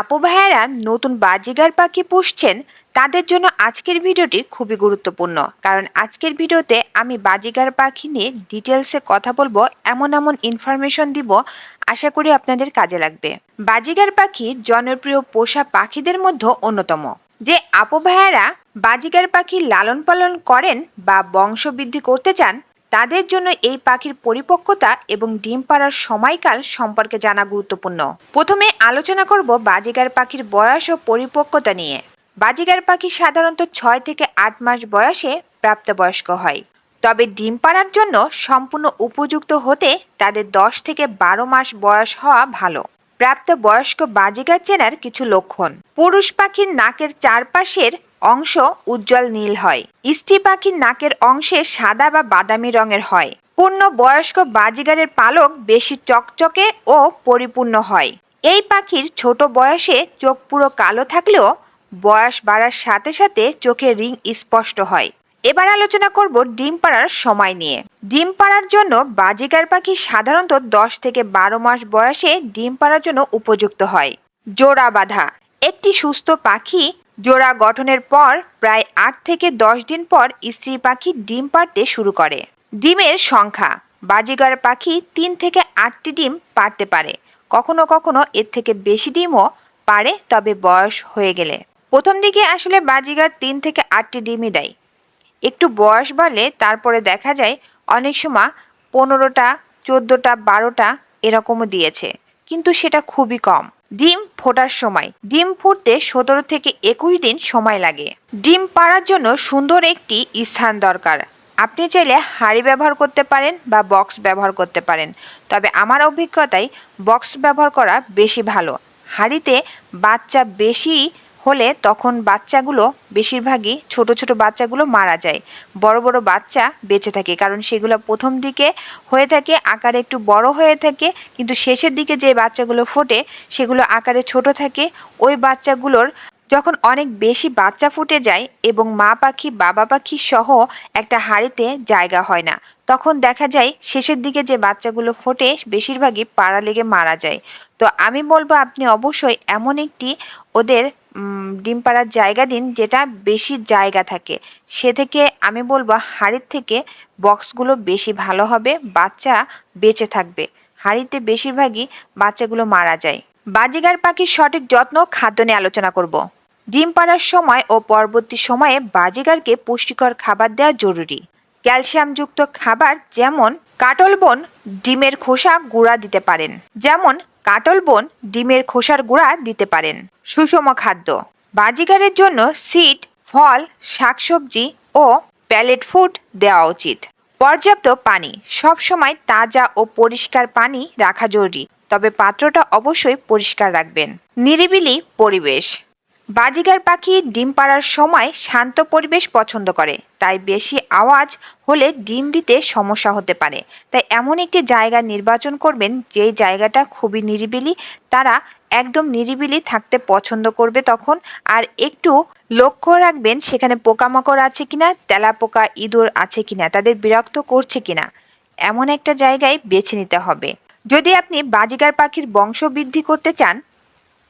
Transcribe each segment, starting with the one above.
আপু ভাইয়ারা নতুন বাজিগার পাখি পুষছেন, তাদের জন্য আজকের ভিডিওটি খুবই গুরুত্বপূর্ণ। কারণ আজকের ভিডিওতে আমি বাজিগার পাখি নিয়ে ডিটেলসে কথা বলব, এমন এমন ইনফরমেশন দিব, আশা করি আপনাদের কাজে লাগবে। বাজিগার পাখি জনপ্রিয় পোষা পাখিদের মধ্যে অন্যতম। যে আপু বাজিগার পাখি লালন পালন করেন বা বংশবৃদ্ধি করতে চান তাদের জন্য এই পাখির পরিপক্কতা এবং ডিম পাড়ার সময়কাল সম্পর্কে জানা গুরুত্বপূর্ণ। প্রথমে আলোচনা করব বাজিগার পাখির বয়স ও পরিপক্কতা নিয়ে। বাজিগার পাখি সাধারণত ছয় থেকে আট মাস বয়সে প্রাপ্তবয়স্ক হয়। তবে ডিম পাড়ার জন্য সম্পূর্ণ উপযুক্ত হতে তাদের দশ থেকে বারো মাস বয়স হওয়া ভালো। প্রাপ্তবয়স্ক বাজিগার চেনার কিছু লক্ষণ। পুরুষ পাখির নাকের চারপাশের অংশ উজ্জ্বল নীল হয়। স্ত্রী পাখির নাকের অংশে সাদা বা বাদামি রঙের হয়। পূর্ণ বয়স্ক বাজিগারের পালক বেশি চকচকে ও পরিপূর্ণ হয়। এই পাখির ছোট বয়সে চোখ পুরো কালো থাকলেও বয়স বাড়ার সাথে সাথে চোখের রিং স্পষ্ট হয়। এবার আলোচনা করব ডিম পাড়ার সময় নিয়ে। ডিম পাড়ার জন্য বাজিকার পাখি সাধারণত দশ থেকে বারো মাস বয়সে ডিম পাড়ার জন্য উপযুক্ত হয়। জোড়া বাঁধা। একটি সুস্থ পাখি জোড়া গঠনের পর প্রায় আট থেকে দশ দিন পর স্ত্রী পাখি ডিম পাড়তে শুরু করে। ডিমের সংখ্যা, বাজিগার পাখি তিন থেকে আটটি ডিম পারতে পারে। কখনো কখনো এর থেকে বেশি ডিমও পারে তবে বয়স হয়ে গেলে। প্রথম দিকে আসলে বাজিগার তিন থেকে আটটি ডিমই দেয়। একটু বয়স বাড়লে তারপরে দেখা যায় অনেক সময় পনেরোটা, চোদ্দোটা, বারোটা এরকমও দিয়েছে। কিন্তু সেটা খুবই কম। ডিম ফোটার সময়। ডিম ফুটতে সতেরো থেকে একুশ দিন সময় লাগে। ডিম পাড়ার জন্য সুন্দর একটি স্থান দরকার। আপনি চাইলে হাঁড়ি ব্যবহার করতে পারেন বা বক্স ব্যবহার করতে পারেন। তবে আমার অভিজ্ঞতায় বক্স ব্যবহার করা বেশি ভালো। হাঁড়িতে বাচ্চা বেশি হলে তখন বাচ্চাগুলো, বেশিরভাগই ছোট ছোট বাচ্চাগুলো মারা যায়। বড় বড় বাচ্চা বেঁচে থাকে, কারণ সেগুলো প্রথম দিকে হয়ে থাকে, আকারে একটু বড় হয়ে থাকে, কিন্তু শেষের দিকে যে বাচ্চাগুলো ফোটে, সেগুলো আকারে ছোট থাকে। ওই বাচ্চাগুলোর যখন অনেক বেশি বাচ্চা ফুটে যায় এবং মা পাখি, বাবা পাখি সহ একটা হাঁড়িতে জায়গা হয় না, তখন দেখা যায় শেষের দিকে যে বাচ্চাগুলো ফোটে, বেশিরভাগই পাড়া লেগে মারা যায়। তো আমি বলব আপনি অবশ্যই এমন একটি ওদের ডিম পাড়ার জায়গা দিন যেটা বেশি জায়গা থাকে। সে থেকে আমি বলব হাড়ির থেকে বক্সগুলো বেশি ভালো হবে, বাচ্চা বেঁচে থাকবে। হাড়িতে বেশিরভাগই বাচ্চাগুলো মারা যায়। বাজিগার পাখির সঠিক যত্ন খাদ্য নিয়ে আলোচনা করব। ডিম পাড়ার সময় ও পরবর্তী সময়ে বাজিগারকে পুষ্টিকর খাবার দেওয়া জরুরি। ক্যালসিয়ামযুক্ত খাবার যেমন কাটল বন, ডিমের খোসা গুঁড়া দিতে পারেন। যেমন কাটল বোন ডিমের খোসার গুঁড়া দিতে পারেন। সুষম খাদ্য। বাজিকারের জন্য সিড, ফল, শাকসবজি ও প্যালেট ফুড দেওয়া উচিত। পর্যাপ্ত পানি। সবসময় তাজা ও পরিষ্কার পানি রাখা জরুরি। তবে পাত্রটা অবশ্যই পরিষ্কার রাখবেন। নিরিবিলি পরিবেশ। বাজিগার পাখি ডিম পাড়ার সময় শান্ত পরিবেশ পছন্দ করে, তাই বেশি আওয়াজ হলে ডিম দিতে সমস্যা হতে পারে। তাই এমন একটি জায়গা নির্বাচন করবেন যেই জায়গাটা খুবই নিরিবিলি, তারা একদম নিরিবিলি থাকতে পছন্দ করবে তখন। আর একটু লক্ষ্য রাখবেন, সেখানে পোকামাকড় আছে কিনা তেলা পোকা ইঁদুর আছে কিনা, তাদের বিরক্ত করছে কিনা, এমন একটা জায়গায় বেছে নিতে হবে। যদি আপনি বাজিগার পাখির বংশ বৃদ্ধি করতে চান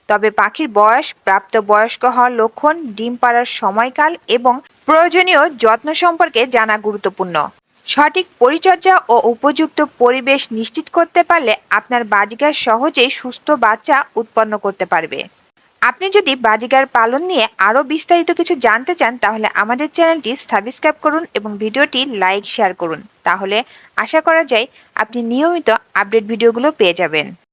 তবে পাখির বয়স প্রাপ্ত বয়স্ক হওয়ার লক্ষণ, ডিম পাড়ার সময়কাল এবং প্রয়োজনীয় যত্ন সম্পর্কে জানা গুরুত্বপূর্ণ। সঠিক পরিচর্যা ও উপযুক্ত পরিবেশ নিশ্চিত করতে পারলে আপনার বাজিগার সহজেই সুস্থ বাচ্চা উৎপন্ন করতে পারবে। আপনি যদি বাজিগার পালন নিয়ে আরও বিস্তারিত কিছু জানতে চান, তাহলে আমাদের চ্যানেলটি সাবস্ক্রাইব করুন এবং ভিডিওটি লাইক, শেয়ার করুন। তাহলে আশা করা যায়, আপনি নিয়মিত আপডেট ভিডিওগুলো পেয়ে যাবেন।